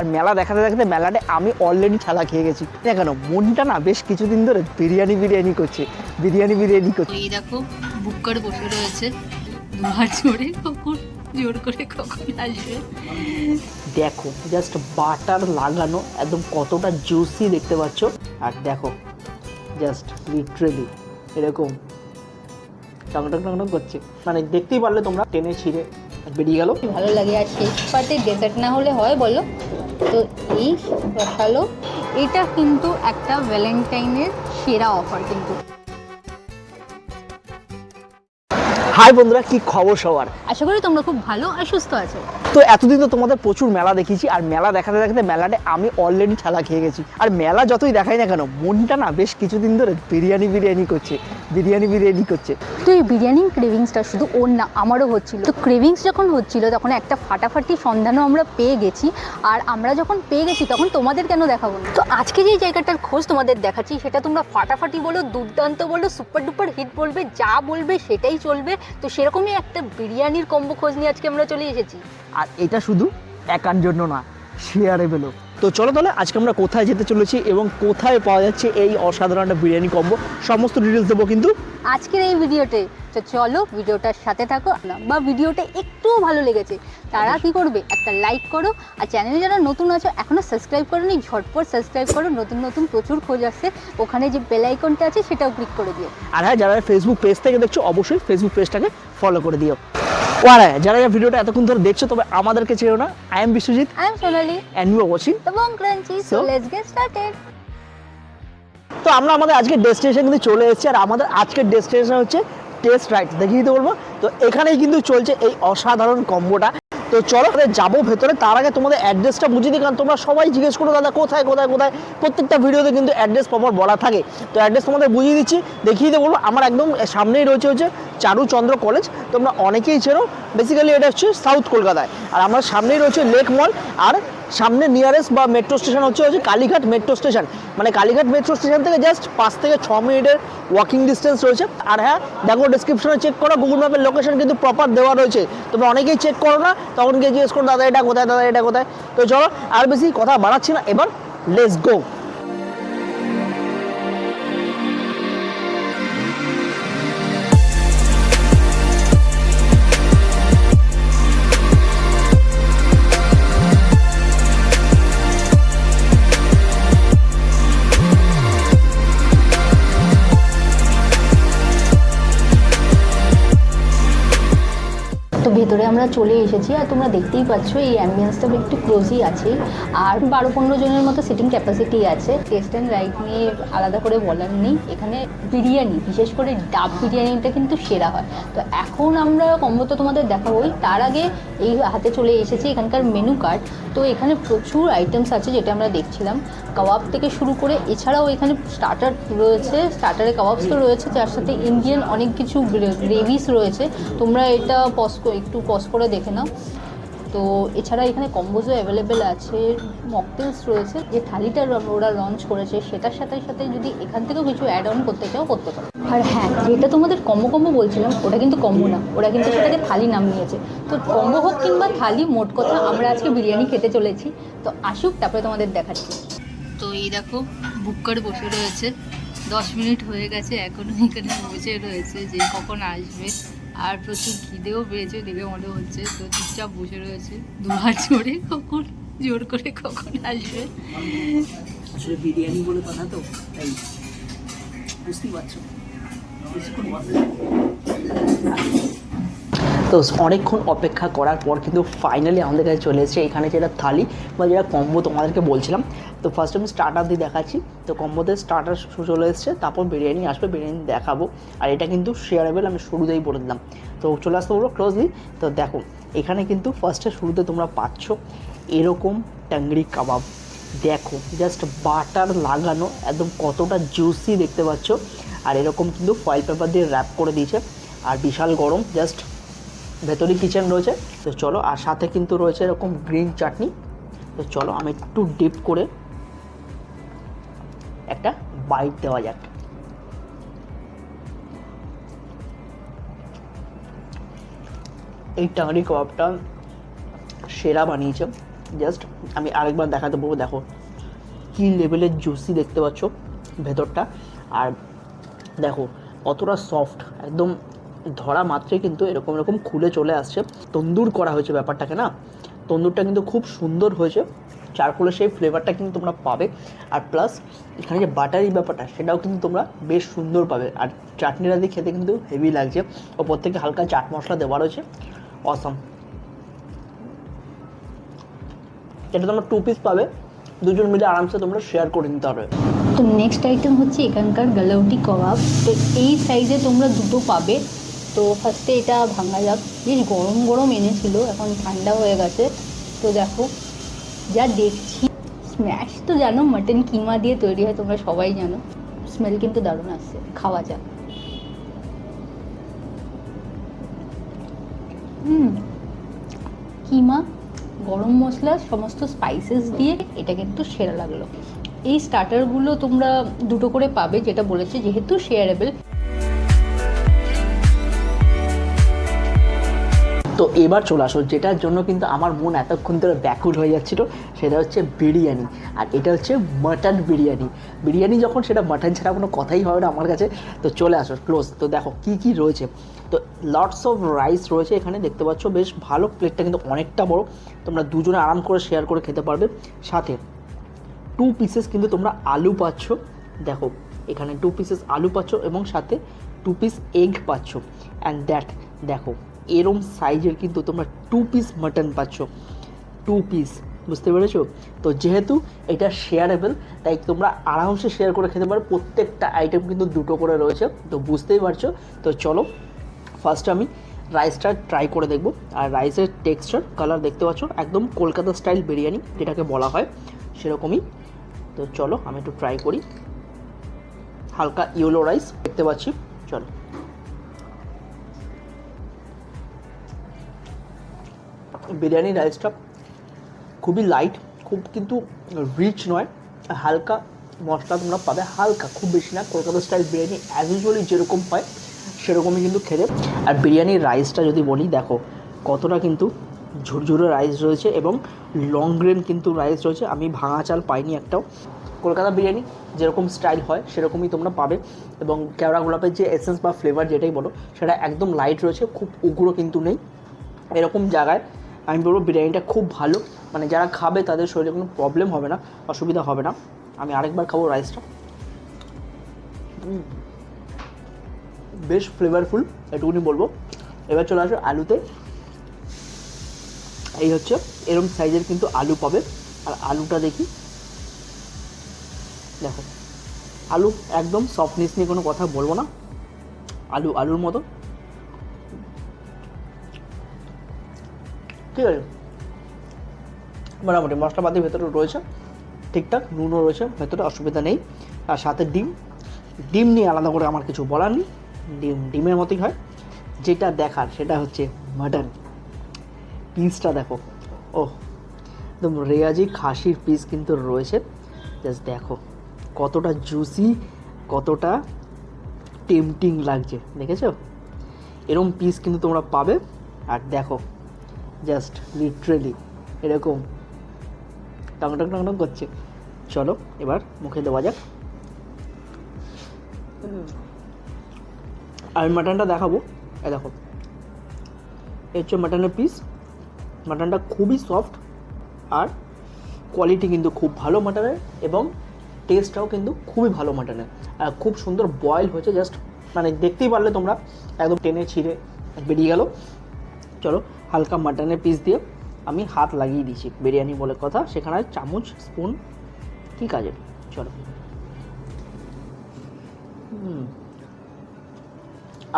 আর মেলা দেখাতে দেখাতে মেলাতে আমি অলরেডি ঠেলা খেয়ে গেছি। না কেন মনটা না বেশ কিছুদিন ধরে বিরিয়ানি বিরিয়ানি করছে বিরিয়ানি বিরিয়ানি করছে। এই দেখো বুক করে বসে রয়েছে। দুহাত জোরে কখন জোর করে কখন আসবে? দেখো জাস্ট বাটার লাগানো একদম কতটা জুসি দেখতে পাচ্ছ। আর দেখো জাস্ট লিটারেলি এরকম টং টং টং টং করছে। মানে দেখতেই পারলে তোমরা টেনে ছিঁড়ে বেরিয়ে গেল। ভালো লাগে আর শেষ পার্টে ডেজার্ট না হলে হয় বলো? তো এই রসালো এটা কিন্তু একটা ভ্যালেন্টাইনের সেরা অফার কিন্তু। হাই বন্ধুরা কি খবর সবার? আশা করি তোমরা খুব ভালো আর সুস্থ আছো। তো এতদিন তো তোমাদের প্রচুর মেলা দেখেছি আর মেলা দেখাতে দেখাতে মেলাতে আমি অলরেডি ঠেলা খেয়ে গেছি। আর মেলা যতই দেখাই না কেন মনটা না বেশ কিছুদিন ধরে বিরিয়ানি বিরিয়ানি করছে বিরিয়ানি বিরিয়ানি করছে। তো এই বিরিয়ানি ক্রেভিংসটা শুধু ওর না আমারও হচ্ছিল। তো ক্রেভিংস যখন হচ্ছিল তখন একটা ফাটাফাটি সন্ধানও আমরা পেয়ে গেছি আর আমরা যখন পেয়ে গেছি তখন তোমাদের কেন দেখাবো না? তো আজকে যে জায়গাটার খোঁজ তোমাদের দেখাচ্ছি সেটা তোমরা ফাটাফাটি বলো দুর্দান্ত বলো সুপার ডুপার হিট বলবে যা বলবে সেটাই চলবে। তো সেরকমই একটা বিরিয়ানির কম্বো খোঁজ নিয়ে আজকে আমরা চলে এসেছি। আর এটা শুধু একার জন্য না শেয়ারেবেলও তো চলো তাহলে আজকে আমরা কোথায় যেতে চলেছি এবং কোথায় পাওয়া যাচ্ছে এই অসাধারণ একটা বিরিয়ানি কম্বো সমস্ত ডিটেলস দেবো কিন্তু। আজকের এই ভিডিওতে। তো চলো ভিডিওটার সাথে থাকো। বা ভিডিওটা একটুও ভালো লেগেছে। তারা কি করবে? একটা লাইক করো। আর চ্যানেলে যারা নতুন আছো এখনও সাবস্ক্রাইব করোনি ঝটপট সাবস্ক্রাইব করো। নতুন নতুন প্রচুর খোঁজ আসছে। ওখানে যে বেল আইকনটা আছে সেটাও ক্লিক করে দিও। আর হ্যাঁ যারা ফেসবুক পেজ থেকে দেখছ অবশ্যই ফেসবুক পেজটাকে ফলো করে দিও। আর হ্যাঁ যারা এই ভিডিওটা এতক্ষণ ধরে দেখছ তবে আমাদেরকে চেয়েও না। I am Biswajit I am Sonali and you are watching So? তো আমরা আমাদের আজকের ডেস্টিনেশন কিন্তু চলে এসেছি আর আমাদের আজকের ডেস্টিনেশন হচ্ছে টেস্ট রাইড দেখিয়ে দিতে বলব। তো এখানেই কিন্তু চলছে এই অসাধারণ কম্বোটা তো চলো তাহলে যাব ভেতরে তার আগে তোমাদের অ্যাড্রেসটা বুঝিয়ে দিই কারণ তোমরা সবাই জিজ্ঞেস করো দাদা কোথায় কোথায় কোথায়? প্রত্যেকটা ভিডিওতে কিন্তু অ্যাড্রেস প্রপার বলা থাকে। তো অ্যাড্রেস তোমাদের বুঝিয়ে দিচ্ছি দেখিয়ে দিতে বলব আমার একদম সামনেই রয়েছে হচ্ছে চারুচন্দ্র কলেজ তোমরা অনেকেই চেনো বেসিক্যালি এটা হচ্ছে সাউথ কলকাতায়। আর আমার সামনেই রয়েছে লেক মল আর সামনে নিয়ারেস্ট বা মেট্রো স্টেশন হচ্ছে হচ্ছে কালীঘাট মেট্রো স্টেশন মানে কালীঘাট মেট্রো স্টেশন থেকে জাস্ট পাঁচ থেকে ছ মিনিটের ওয়াকিং ডিস্টেন্স রয়েছে। আর হ্যাঁ দেখো ডিসক্রিপশনে চেক করো গুগল ম্যাপের লোকেশন কিন্তু প্রপার দেওয়া রয়েছে। তবে অনেকেই চেক করো না, তখন গিয়ে জিজ্ঞেস করো, দাদা, এটা কোথায়? দাদা, এটা কোথায়? তো চলো, আর বেশি কথা বাড়াচ্ছি না। এবার লেস গো ভেতরে আমরা চলে এসেছি আর তোমরা দেখতেই পাচ্ছ এই অ্যাম্বিয়েন্সটা একটু ক্লোজই আছে। আর বারো পনেরো জনের মতো সিটিং ক্যাপাসিটি আছে। টেস্ট অ্যান্ড রাইট নিয়ে আলাদা করে বলার নেই। এখানে বিরিয়ানি, বিশেষ করে ডাব বিরিয়ানিটা কিন্তু সেরা হয়। তো এখন আমরা কম্বো তো তোমাদের দেখাবোই। তার আগে এই হাতে চলে এসেছি এখানকার মেনু কার্ড তো এখানে প্রচুর আইটেমস আছে যেটা আমরা দেখছিলাম। কাবাব থেকে শুরু করে, এছাড়াও এখানে স্টার্টার রয়েছে স্টার্টারে কাবাবস তো রয়েছে, যার সাথে ইন্ডিয়ান অনেক কিছু গ্রেভিস রয়েছে। তোমরা এটা পস একটু পস করে দেখে নাও। তো এছাড়া এখানে কম্বোজও অ্যাভেলেবেল আছে মকটেলস রয়েছে যে থালিটা ওরা লঞ্চ করেছে সেটার সাথে সাথে যদি এখান থেকেও কিছু অ্যাড অন করতে চাও করতে পারো। আর হ্যাঁ যেটা তোমাদের কম্বো কম্বো বলছিলাম ওটা কিন্তু কম্বো না। ওরা কিন্তু সেটাকে থালি নাম নিয়েছে। তো কম্বো হোক কিংবা থালি মোট কথা আমরা আজকে বিরিয়ানি খেতে চলেছি। তো আসুক তারপরে তোমাদের দেখাচ্ছি। তো এই দেখো বুক করে বসে রয়েছে। দশ মিনিট হয়ে গেছে এখনও এখানে বসে রয়েছে যে কখন আসবে। আর প্রচুর খিদেও পেয়েছে, দেখে মনে হচ্ছে তো চুপচাপ বসে রয়েছে। দু হাত জোরে কখন, জোর করে কখন আসবে? আসলে বিরিয়ানি বলে কথা তো, তাই বুঝতেই পারছ। তো অনেকক্ষণ অপেক্ষা করার পর কিন্তু ফাইনালি আমাদের কাছে চলে এসেছে। এখানে যেটা থালি বা যেটা কম্বো তোমাদেরকে বলছিলাম। তো ফার্স্ট আমি স্টার্টার দিয়ে দেখাচ্ছি। তো কম্বোতে স্টার্টার চলে এসেছে, তারপর বিরিয়ানি আসবে, বিরিয়ানি দেখাবো। আর এটা কিন্তু শেয়ারেবেল আমি শুরুতেই বলে দিলাম। তো চলে আসতে বলব ক্লোজলি তো দেখো, এখানে কিন্তু ফার্স্টে শুরুতে তোমরা পাচ্ছ এরকম টাংরি কাবাব। দেখো জাস্ট বাটার লাগানো, একদম কতটা জুসি দেখতে পাচ্ছ। আর এরকম কিন্তু ফয়েল পেপার দিয়ে র্যাপ করে দিয়েছে। আর বিশাল গরম জাস্ট ভেতরে কিচেন রয়েছে। তো চলো, আর সাথে কিন্তু রয়েছে এরকম গ্রিন চাটনি তো চলো, আমি একটু ডিপ করে একটা বাইট দেওয়া যাক। এই টাংরি কাবাবটা সেরা বানিয়েছে। জাস্ট আমি আরেকবার দেখাতে বলব, দেখো কী লেভেলের জুসি দেখতে পাচ্ছ ভেতরটা। আর দেখো, কতটা সফট একদম ধরা মাত্রই কিন্তু এরকম এরকম খুলে চলে আসছে। তন্দুর করা হয়েছে ব্যাপারটাকে, না? তন্দুরটা কিন্তু খুব সুন্দর হয়েছে। চারকোলের সেই ফ্লেভারটা কিন্তু তোমরা পাবে। আর প্লাস এখানে যে বাটারি ব্যাপারটা, সেটাও কিন্তু তোমরা বেশ সুন্দর পাবে। আর চাটনিটা দিয়ে খেতে কিন্তু হেভি লাগছে। ওপর থেকে হালকা চাট মশলা দেওয়া রয়েছে। অসম এটা তোমরা টু পিস পাবে। দুজন মিলে আরামসে তোমরা শেয়ার করে নিতে পারবে। তো নেক্সট আইটেম হচ্ছে এখানকার গালাউটি কবাব। তো এই সাইজে তোমরা দুটো পাবে। তো ফার্স্টে এটা ভাঙা যাক। বেশ গরম গরম এনেছিল, এখন ঠান্ডা হয়ে গেছে। তো দেখো, যা দেখছি স্ম্যাশ তো জানো মাটন কিমা দিয়ে তৈরি হয়, তোমরা সবাই জানো। স্মেল কিন্তু দারুণ আসছে, খাওয়া যাক। হুম, কিমা, গরম মশলা, সমস্ত স্পাইসেস দিয়ে এটা কিন্তু সেরা লাগল। এই স্টার্টারগুলো তোমরা দুটো করে পাবে, যেটা বলেছে, যেহেতু শেয়ারেবল তো এবার চলে আসো, যেটার জন্য কিন্তু আমার মন এতক্ষণ ধরে ব্যাকুল হয়ে যাচ্ছিল, সেটা হচ্ছে বিরিয়ানি। আর এটা হচ্ছে মাটন বিরিয়ানি। বিরিয়ানি যখন সেটা মাটন ছাড়া কোনো কথাই হবে না আমার কাছে, তো চলে আসো ক্লোজ তো দেখো, কি কি রয়েছে? তো লটস অফ রাইস রয়েছে এখানে, দেখতে পাচ্ছ বেশ ভালো প্লেটটা কিন্তু অনেকটা বড়। তোমরা দুজনে আরাম করে শেয়ার করে খেতে পারবে। সাথে টু পিসেস কিন্তু তোমরা আলু পাচ্ছ। দেখো, এখানে টু পিসেস আলু পাচ্ছ এবং সাথে টু পিস এগ পাচ্ছ। অ্যান্ড দ্যাট দেখো এরম সাইজের কিন্তু তোমরা টু পিস মাটন পাচ্ছ। টু পিস বুঝতে পেরেছ? তো যেহেতু এটা শেয়ারেবল তাই তোমরা আরামসে শেয়ার করে খেতে পারো। প্রত্যেকটা আইটেম কিন্তু দুটো করে রয়েছে, তো বুঝতেই পারছ? তো চলো ফার্স্ট আমি রাইসটা ট্রাই করে দেখব। আর রাইসের টেক্সচার কালার দেখতে পাচ্ছ? একদম কলকাতা স্টাইল বিরিয়ানি, যেটাকে বলা হয়, সেরকমই। তো চলো, আমি একটু ট্রাই করি। হালকা ইয়েলো রাইস দেখতে পাচ্ছি। বিরিয়ানি রাইসটা খুবই লাইট খুব কিন্তু রিচ নয়। হালকা মশলা তোমরা পাবে, হালকা, খুব বেশি না। Kolkata style biryani as usually যেরকম হয়, সেরকমই কিন্তু খেতে। আর বিরিয়ানির রাইসটা যদি বলি, দেখো, কতটা কিন্তু ঝুরঝুরে রাইস রয়েছে এবং লং গ্রেন কিন্তু রাইস রয়েছে। আমি ভাঙা চাল পাইনি একটাও। কলকাতা বিরিয়ানি যেরকম স্টাইল হয়, সেরকমই তোমরা পাবে। এবং কেওড়া গোলাপের যে এসেন্স বা ফ্লেভার যেটাই বলো, সেটা একদম লাইট রয়েছে, খুব উগ্র কিন্তু নেই। এরকম জায়গায় আমি বলব বিরিয়ানিটা খুব ভালো। মানে যারা খাবে তাদের শরীরে কোনো প্রবলেম হবে না, অসুবিধা হবে না। আমি আরেকবার খাব রাইসটা বেশ ফ্লেভারফুল এটুকুনি বলব। এবার চলে আসো আলুতে। এই হচ্ছে এরকম সাইজের কিন্তু আলু পাবে। আর আলুটা দেখি। দেখো, আলু একদম সফটনেস নিয়ে কোনো কথা বলব না। আলু, আলুর মতো। ঠিক আছে? মোটামুটি মশলাপাতি ভেতরে রয়েছে, ঠিকঠাক, নুনও রয়েছে, ভেতরে অসুবিধা নেই। আর সাথে ডিম ডিম নিয়ে আলাদা করে আমার কিছু বলার নেই। ডিম, ডিমের মতোই হয়। যেটা দেখার, সেটা হচ্ছে মাটন। পিসটা দেখো। ও একদম রেয়াজি খাসির পিস কিন্তু রয়েছে। জাস্ট দেখো, কতটা জুসি, কতটা টেম্পটিং লাগছে, দেখেছ? এরম পিস কিন্তু তোমরা পাবে। আর দেখো জাস্ট লিটারেলি এরকম। টং টং টং টং করছে। চলো এবার মুখে দেওয়া যাক। আর মাটনটা দেখাবো। এ দেখো। এই হচ্ছে মাটনের পিস মাটনটা খুবই সফট আর কোয়ালিটি কিন্তু খুব ভালো মাটনের এবং টেস্টটাও কিন্তু খুবই ভালো মাটনের আর খুব সুন্দর বয়েল হয়েছে। জাস্ট মানে দেখতেই পারলে তোমরা একদম টেনে ছিঁড়ে বেরিয়ে গেল। চলো হালকা মাটনের পিস দিয়ে আমি হাত লাগিয়ে দিয়েছি। বিরিয়ানি বলে কথা, সেখানে চামচ স্পুন কী কাজে? চলো।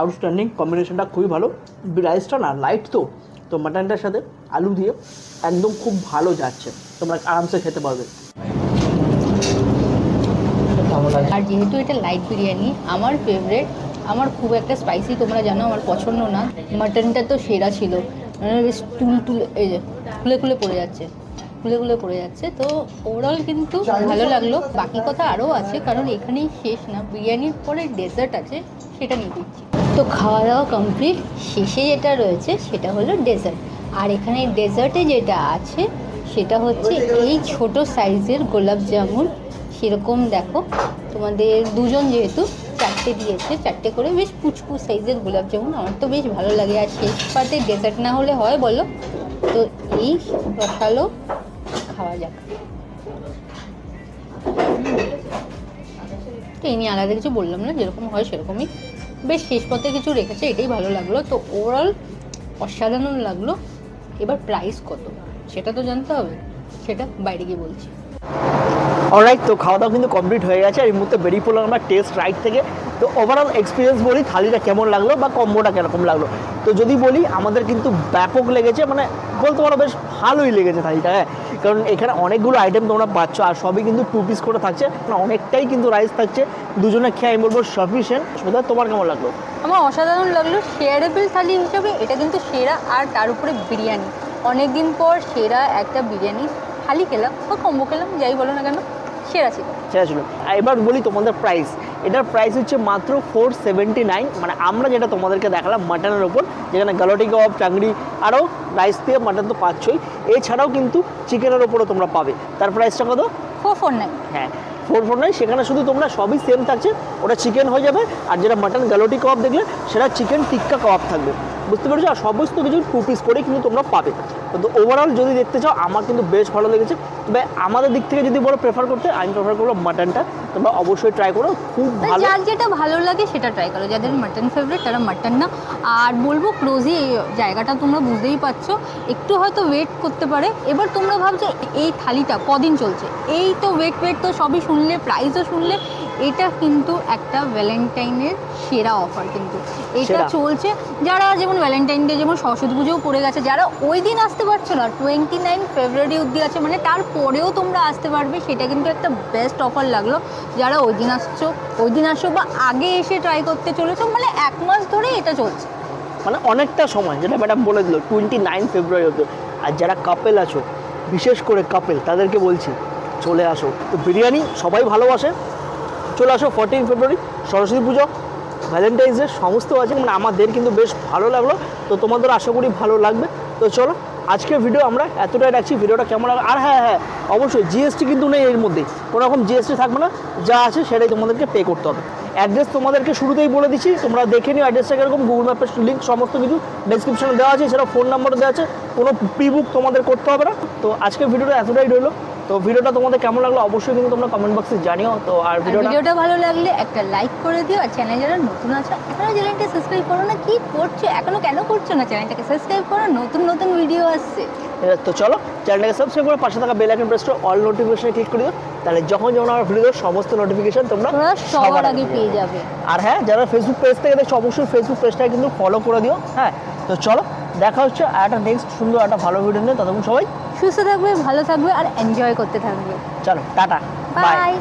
আউটস্ট্যান্ডিং কম্বিনেশনটা খুবই ভালো। রাইসটা না লাইট তো। তো মাটনটার সাথে আলু দিয়ে একদম খুব ভালো যাচ্ছে। তোমরা আরামসে খেতে পারবে। আর যেহেতু এটা লাইট বিরিয়ানি, আমার ফেভারেট আমার খুব একটা স্পাইসি তোমরা জানো, আমার পছন্দ না। মাটনটা তো সেরা ছিল। বেশ তুল তুলে, এই যে খুলে খুলে পড়ে যাচ্ছে খুলে খুলে পড়ে যাচ্ছে। তো ওভারঅল কিন্তু ভালো লাগল। বাকি কথা আরও আছে, কারণ এখানেই শেষ না। বিরিয়ানির পরে ডেজার্ট আছে, সেটা নিয়ে দিচ্ছি। তো খাওয়া দাওয়া কমপ্লিট শেষে যেটা রয়েছে, সেটা হলো ডেজার্ট আর এখানে ডেজার্টে যেটা আছে, সেটা হচ্ছে এই ছোট সাইজের গোলাপ জামুন। সেরকম দেখো। তোমাদের দুজন যেহেতু চারটে দিয়েছে, চারটে করে বেশ পুচকু সাইজের গোলাপ জামুন। আমার তো বেশ ভালো লাগে। আর শেষ পাতে ডেজার্ট না হলে হয় বলো? তো এই রসালো খাওয়া যাক। তো এই নিয়ে আলাদা কিছু বললাম না, যেরকম হয় সেরকমই। বেশ শেষ পথে কিছু রেখেছে, এটাই ভালো লাগল। তো ওভারঅল অসাধারণ লাগল। এবার প্রাইস কত? সেটা তো জানতে হবে। সেটা বাইরে গিয়ে বলছি। অলরাইট তো খাওয়া দাওয়া কিন্তু কমপ্লিট হয়ে গেছে আর এই মুহূর্তে বেরিয়ে পড়লাম আমরা টেস্ট রাইড থেকে। তো ওভারঅল এক্সপিরিয়েন্স বলি, থালিটা কেমন লাগল বা কম্বোটা কীরকম লাগল? তো যদি বলি, আমাদের কিন্তু ব্যাপক লেগেছে মানে বলতে পারো বেশ ভালোই লেগেছে থালিটা হ্যাঁ। কারণ এখানে অনেকগুলো আইটেম তোমরা পাচ্ছ আর সবই কিন্তু টু পিস করে থাকছে মানে অনেকটাই কিন্তু রাইস থাকছে। দুজনে খেয়ে আমি বলব সাফিসিয়েন্ট সুতরাং তোমার কেমন লাগল? আমার অসাধারণ লাগল শেয়ারেবল থালি হিসাবে, এটা কিন্তু সেরা আর তার উপরে বিরিয়ানি। অনেক দিন পর সেরা একটা বিরিয়ানি থালি খেলাম বা কম্বো খেলাম, যাই বলো না কেন। সেরা ছিল সেটা ছিল আর এবার বলি তোমাদের প্রাইস এটার প্রাইস হচ্ছে মাত্র ফোর সেভেন্টি নাইন মানে আমরা যেটা তোমাদেরকে দেখালাম মাটনের ওপর যেখানে গালোটি কাবাব চাংড়ি আরও রাইস দিয়ে মাটন তো পাচ্ছই। এছাড়াও কিন্তু চিকেনের ওপরও তোমরা পাবে। তার প্রাইসটা কত? ফোর ফোর নাইন হ্যাঁ ফোর ফোর নাইন সেখানে শুধু তোমরা সবই সেম থাকছে। ওটা চিকেন হয়ে যাবে। আর যেটা মাটন গালোটি কাবাব দেখলে সেটা চিকেন টিক্কা কাবাব থাকবে। বুঝতে পেরেছ? আর সমস্ত কিছু টু পিস করে কিন্তু তোমরা পাবে। তো ওভারঅল যদি দেখতে চাও আমার কিন্তু বেশ ভালো লেগেছে। তবে আমাদের দিক থেকে যদি বলো প্রেফার করতে আমি প্রেফার করব মাটনটা তোমরা অবশ্যই ট্রাই করো খুব ভালো। যার যেটা ভালো লাগে সেটা ট্রাই করো। যাদের মাটন ফেভারিট তারা মাটন না। আর বলব ক্লোজি জায়গাটা তোমরা বুঝতেই পারছ। একটু হয়তো ওয়েট করতে পারে। এবার তোমরা ভাবছ এই থালিটা কদিন চলছে? এই তো ওয়েট ওয়েট তো সবই শুনলে প্রাইসও শুনলে। এটা কিন্তু একটা ভ্যালেন্টাইনের সেরা অফার কিন্তু। এটা চলছে। যারা যেমন ভ্যালেন্টাইন ডে যেমন সরস্বতী পুজোও পড়ে গেছে যারা ওই দিন আসতে পারছ না। টোয়েন্টি নাইন ফেব্রুয়ারি অবধি আছে। মানে তারপরেও তোমরা আসতে পারবে। সেটা কিন্তু একটা বেস্ট অফার লাগল। যারা ওই দিন আসছো ওই দিন আসছো বা আগে এসে ট্রাই করতে চলেছো মানে এক মাস ধরে এটা চলছে। মানে অনেকটা সময়, যেটা ম্যাডাম বলে দিল টোয়েন্টি নাইন ফেব্রুয়ারি অব্দি আর যারা কাপেল আছো, বিশেষ করে কাপেল তাদেরকে বলছি, চলে আসো। তো বিরিয়ানি সবাই ভালোবাসে। চলে আসো ফোরটিন ফেব্রুয়ারি সরস্বতী পুজো ভ্যালেন্টাইন্স ডে সমস্ত আছে। মানে আমাদের কিন্তু বেশ ভালো লাগল। তো তোমাদের আশা করি ভালো লাগবে। তো চলো আজকের ভিডিও আমরা এতটাই রাখছি ভিডিওটা কেমন আর হ্যাঁ হ্যাঁ অবশ্যই জিএসটি কিন্তু নেই এর মধ্যে। কোনো রকম জিএসটি থাকবে না, যা আছে সেটাই তোমাদেরকে পে করতে হবে। অ্যাড্রেস তোমাদেরকে শুরুতেই বলে দিচ্ছি, তোমরা দেখে নিও অ্যাড্রেসটা কীরকম গুগল ম্যাপের লিঙ্ক সমস্ত কিছু ডেসক্রিপশনে দেওয়া আছে সেটা ফোন নাম্বারও দেওয়া আছে, কোনো প্রি বুক তোমাদের করতে হবে না। তো আজকের ভিডিওটা এতটাই রইল। তো ভিডিওটা তোমাদের কেমন লাগল অবশ্যই কিন্তু তোমরা কমেন্ট বক্সে জানিও। তো আর ভিডিওটা ভালো লাগলে একটা লাইক করে দিও আর চ্যানেল যারা নতুন আছে এখনও চ্যানেলটা সাবস্ক্রাইব করো না কি করছ? এখনও কেন করছ না চ্যানেলটাকে সাবস্ক্রাইব করো নতুন নতুন ভিডিও আসছে। তো চলো চ্যানেলটাকে সাবস্ক্রাইব করে পাশে থাকা বেল আইকন প্রেস করে অল নোটিফিকেশনে ক্লিক করে দিও তাহলে যখন যখন আমার ভিডিও সমস্ত নোটিফিকেশন তোমরা তোমরা সবার আগে পেয়ে যাবে। আর হ্যাঁ যারা ফেসবুক পেজ থেকে দেখছ অবশ্যই ফেসবুক পেজটাকে কিন্তু ফলো করে দিও হ্যাঁ? তো চলো দেখা হচ্ছে আর একটা নেক্সট সুন্দর একটা ভালো ভিডিও নিয়ে। ততক্ষণ সবাই সুস্থ থাকবে ভালো থাকবে আর এনজয় করতে থাকবে। চলো টাটা। বাই